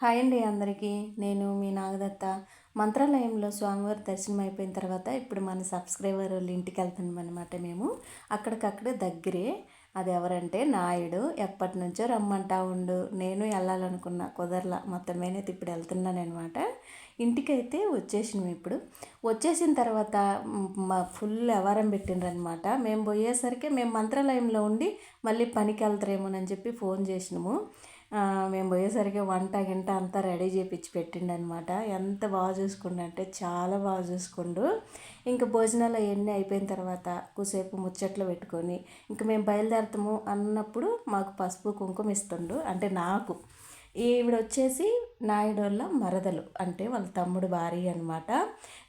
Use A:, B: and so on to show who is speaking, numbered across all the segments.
A: Hi అండి అందరికీ. నేను మీ నాగదత్త. మంత్రాలయంలో స్వామివారి దర్శనం అయిపోయిన తర్వాత ఇప్పుడు మన సబ్స్క్రైబర్ వాళ్ళ ఇంటికి వెళ్తున్నాం అనమాట మేము. అక్కడికక్కడే దగ్గరే. అది ఎవరంటే నాయుడు. ఎప్పటి నుంచో రమ్మంటా ఉండు. నేను వెళ్ళాలనుకున్నా కుదరలా మొత్తమేనైతే ఇప్పుడు వెళ్తున్నాను అనమాట ఇంటికైతే వచ్చేసినాం ఇప్పుడు. వచ్చేసిన తర్వాత మా ఫుల్ ఎవరం పెట్టిండ్రనమాట మేము పోయేసరికి మేము మంత్రాలయంలో ఉండి మళ్ళీ పనికి వెళ్తారేమోనని చెప్పి ఫోన్ చేసినాము. మేము పోయేసరికి వంట గింట అంతా రెడీ చేపించి పెట్టిండు అనమాట ఎంత బాగా చూసుకుండు అంటే చాలా బాగా చూసుకుండు. ఇంకా భోజనాలు అవన్నీ అయిపోయిన తర్వాత కూసేపు ముచ్చట్లు పెట్టుకొని ఇంక మేము బయలుదేరతాము అన్నప్పుడు మాకు పసుపు కుంకుమ ఇస్తుండు అంటే నాకు. ఈవిడ వచ్చేసి నాయుడోళ్ళ మరదలు. అంటే వాళ్ళ తమ్ముడు భార్య అనమాట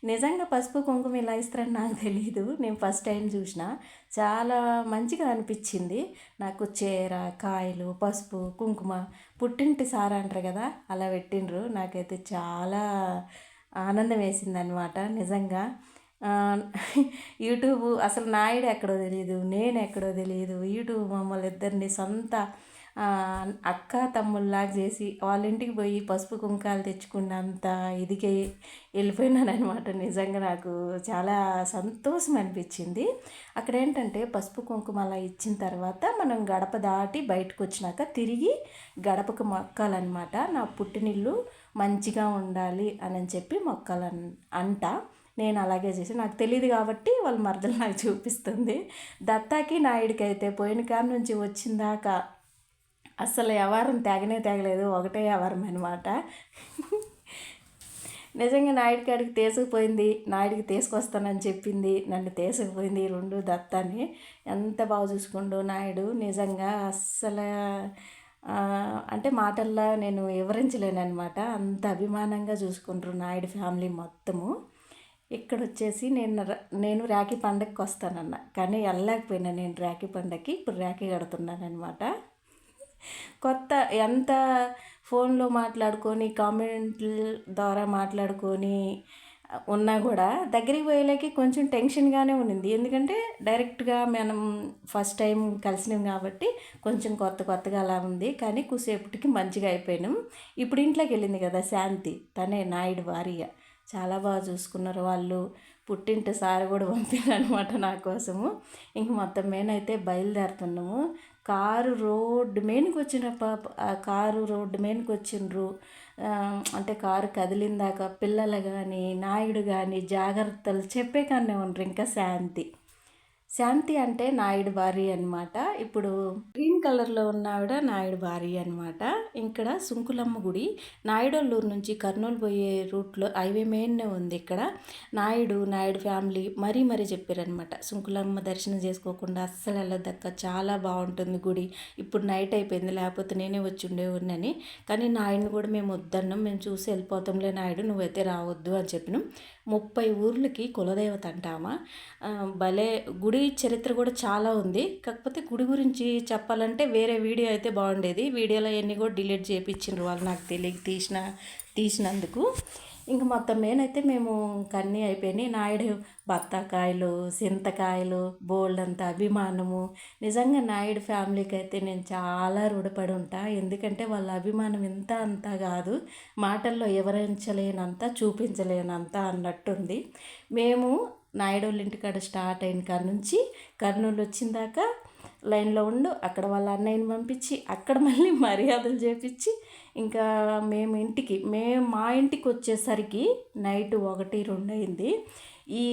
A: నిజంగా పసుపు కుంకుమ ఇలా ఇస్తారని నాకు తెలియదు నేను ఫస్ట్ టైం చూసిన. చాలా మంచిగా అనిపించింది. నాకు చీర కాయలు పసుపు కుంకుమ పుట్టింటి సార అంటారు కదా అలా పెట్టిండ్రు. నాకైతే చాలా ఆనందం వేసింది అనమాట నిజంగా యూట్యూబ్ అసలు నాయుడు ఎక్కడో తెలియదు నేను ఎక్కడో తెలియదు యూట్యూబ్ మమ్మల్ని ఇద్దరిని సొంత అక్క తమ్ముళ్ళలాగా చేసి వాళ్ళ ఇంటికి పోయి పసుపు కుంకాలు తెచ్చుకున్నంత ఇదికే వెళ్ళిపోయినానమాట నిజంగా నాకు చాలా సంతోషం అనిపించింది. అక్కడ ఏంటంటే పసుపు కుంకుమ అలా ఇచ్చిన తర్వాత మనం గడప దాటి బయటకు వచ్చినాక తిరిగి గడపకు మొక్కాలన్నమాట. నా పుట్టినిల్లు మంచిగా ఉండాలి అని చెప్పి మొక్కాలని అంట. నేను అలాగే చేసి నాకు తెలియదు కాబట్టి వాళ్ళ మరదలు నాకు చూపిస్తుంది. దత్తాకి నాయుడికి అయితే పోయిన కాడ నుంచి వచ్చిందాక అస్సలు వ్యవహారం తెగనే తెగలేదు ఒకటే వ్యవహారం అనమాట నిజంగా నాయుడి కాడికి తీసుకుపోయింది నాయుడికి తీసుకొస్తానని చెప్పింది నన్ను తీసుకుపోయింది రెండు దత్తాన్ని ఎంత బాగా చూసుకుండు నాయుడు నిజంగా అస్సలు అంటే మాటల్లో నేను వివరించలేను అనమాట అంత అభిమానంగా చూసుకుంటారు నాయుడు ఫ్యామిలీ మొత్తము. ఇక్కడ వచ్చేసి నేను నేను రాఖీ పండగకి వస్తానన్న కానీ వెళ్ళలేకపోయినా నేను రాఖీ పండగకి ఇప్పుడు రాఖీ కడుతున్నాను అనమాట కొత్త ఎంత ఫోన్లో మాట్లాడుకొని కామెంట్ల ద్వారా మాట్లాడుకొని ఉన్నా కూడా దగ్గరికి పోయేలాకి కొంచెం టెన్షన్గానే ఉండింది ఎందుకంటే డైరెక్ట్గా మనం ఫస్ట్ టైం కలిసినాం కాబట్టి కొంచెం కొత్త కొత్తగా అలా ఉంది. కానీ కుసేపటికి మంచిగా అయిపోయినాం. ఇప్పుడు ఇంట్లోకి వెళ్ళింది కదా శాంతి తనే నాయుడు భార్య చాలా బాగా చూసుకున్నారు వాళ్ళు. పుట్టింటి సార్ కూడా పంపారనమాట నా కోసము. ఇంక మొత్తం మేనైతే బయలుదేరుతున్నాము. కారు రోడ్డు మీదకి వచ్చిన పాప కారు రోడ్డు మీదకి వచ్చిండ్రు అంటే కారు కదిలిందాక పిల్లలు కానీ నాయుడు కానీ జాగ్రత్తలు చెప్పే కానీ ఉండరు ఇంకా శాంతి. శాంతి అంటే నాయుడు భార్య అనమాట ఇప్పుడు గ్రీన్ కలర్లో ఉన్న ఆవిడ నాయుడు భార్య అనమాట ఇక్కడ సుంకులమ్మ గుడి. నాయుడల్లూరు నుంచి కర్నూలు పోయే రూట్లో హైవే మెయిన్నే ఉంది ఇక్కడ. నాయుడు నాయుడు ఫ్యామిలీ మరీ మరీ చెప్పారనమాట సుంకులమ్మ దర్శనం చేసుకోకుండా అస్సలు వెళ్ళదక్క చాలా బాగుంటుంది గుడి. ఇప్పుడు నైట్ అయిపోయింది లేకపోతే నేనే వచ్చి ఉండేవాడినని. కానీ నాయుడిని కూడా మేము వద్దన్నాం. మేము చూసి వెళ్ళిపోతాంలే నాయుడు నువ్వైతే రావద్దు అని చెప్పినాం. ముప్పై ఊర్లకి కులదేవత అంటామా? భలే గుడి చరిత్ర కూడా చాలా ఉంది. కాకపోతే గుడి గురించి చెప్పాలంటే వేరే వీడియో అయితే బాగుండేది. వీడియోలో అన్నీ కూడా డిలీట్ చేయించారు వాళ్ళు నాకు తెలియక తీసిన తీసినందుకు. ఇంక మొత్తం నేనైతే మేము కన్నీ అయిపోయినాయి. నాయుడు బత్తాకాయలు చింతకాయలు బోల్డ్ అంత అభిమానము. నిజంగా నాయుడు ఫ్యామిలీకి అయితే నేను చాలా రుణపడి ఉంటా. ఎందుకంటే వాళ్ళ అభిమానం ఇంత అంతా కాదు. మాటల్లో వివరించలేనంత చూపించలేనంత అన్నట్టుంది. మేము నాయుడు వాళ్ళ ఇంటికాడ స్టార్ట్ అయిన కాడ నుంచి కర్నూలు వచ్చిన దాకా లైన్లో ఉండు అక్కడ వాళ్ళ అన్నయ్యని పంపించి అక్కడ మళ్ళీ మర్యాదలు చేపించి ఇంకా మేము ఇంటికి మేము మా ఇంటికి వచ్చేసరికి నైట్ ఒకటి రెండు అయింది. ఈ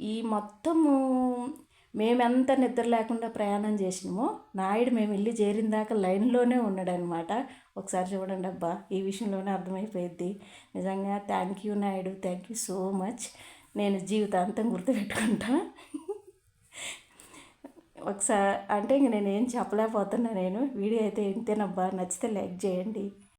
A: ఈ మొత్తము మేమెంత నిద్ర లేకుండా ప్రయాణం చేసినామో నాయుడు మేము ఇల్లు చేరిన దాకా లైన్లోనే ఉన్నాడనమాట. ఒకసారి చూడండి అబ్బా ఈ విషయంలోనే అర్థమైపోయింది నిజంగా thank you Naidu thank you so much నేను జీవితాంతం గుర్తుపెట్టుకుంటా. ఒకసారి అంటే ఇంక నేను ఏం చెప్పలేకపోతున్నా నేను. వీడియో అయితే ఇంతేనబ్బా నచ్చితే లైక్ చేయండి.